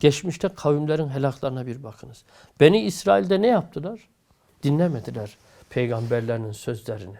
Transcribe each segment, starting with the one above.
Geçmişte kavimlerin helaklarına bir bakınız. Beni İsrail'de ne yaptılar? Dinlemediler peygamberlerinin sözlerini.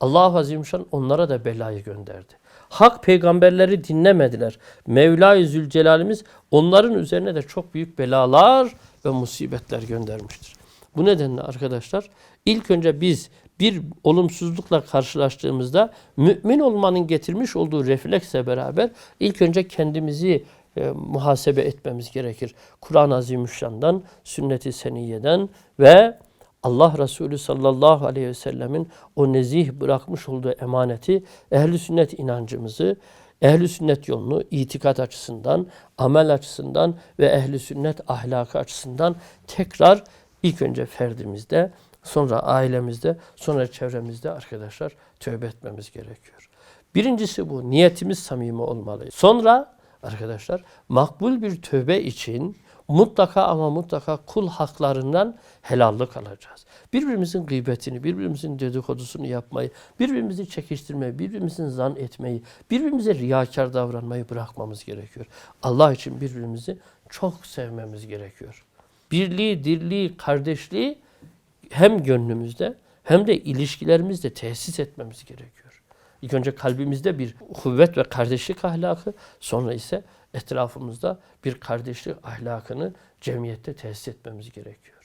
Allah Azimüşşan onlara da belayı gönderdi. Hak peygamberleri dinlemediler. Mevla-i Zülcelal'imiz onların üzerine de çok büyük belalar ve musibetler göndermiştir. Bu nedenle arkadaşlar ilk önce biz bir olumsuzlukla karşılaştığımızda mümin olmanın getirmiş olduğu refleksle beraber ilk önce kendimizi e, muhasebe etmemiz gerekir. Kur'an-ı Azimüşşan'dan, sünnet-i seniyeden ve Allah Resulü sallallahu aleyhi ve sellemin o nezih bırakmış olduğu emaneti, ehli sünnet inancımızı, ehli sünnet yolunu itikat açısından, amel açısından ve ehli sünnet ahlakı açısından tekrar ilk önce ferdimizde, sonra ailemizde, sonra çevremizde arkadaşlar tövbe etmemiz gerekiyor. Birincisi bu. Niyetimiz samimi olmalı. Sonra arkadaşlar makbul bir tövbe için mutlaka ama mutlaka kul haklarından helallik alacağız. Birbirimizin gıybetini, birbirimizin dedikodusunu yapmayı, birbirimizi çekiştirmeyi, birbirimizin zan etmeyi, birbirimize riyakar davranmayı bırakmamız gerekiyor. Allah için birbirimizi çok sevmemiz gerekiyor. Birliği, dirliği, kardeşliği hem gönlümüzde hem de ilişkilerimizde tesis etmemiz gerekiyor. İlk önce kalbimizde bir kuvvet ve kardeşlik ahlakı, sonra ise etrafımızda bir kardeşlik ahlakını cemiyette tesis etmemiz gerekiyor.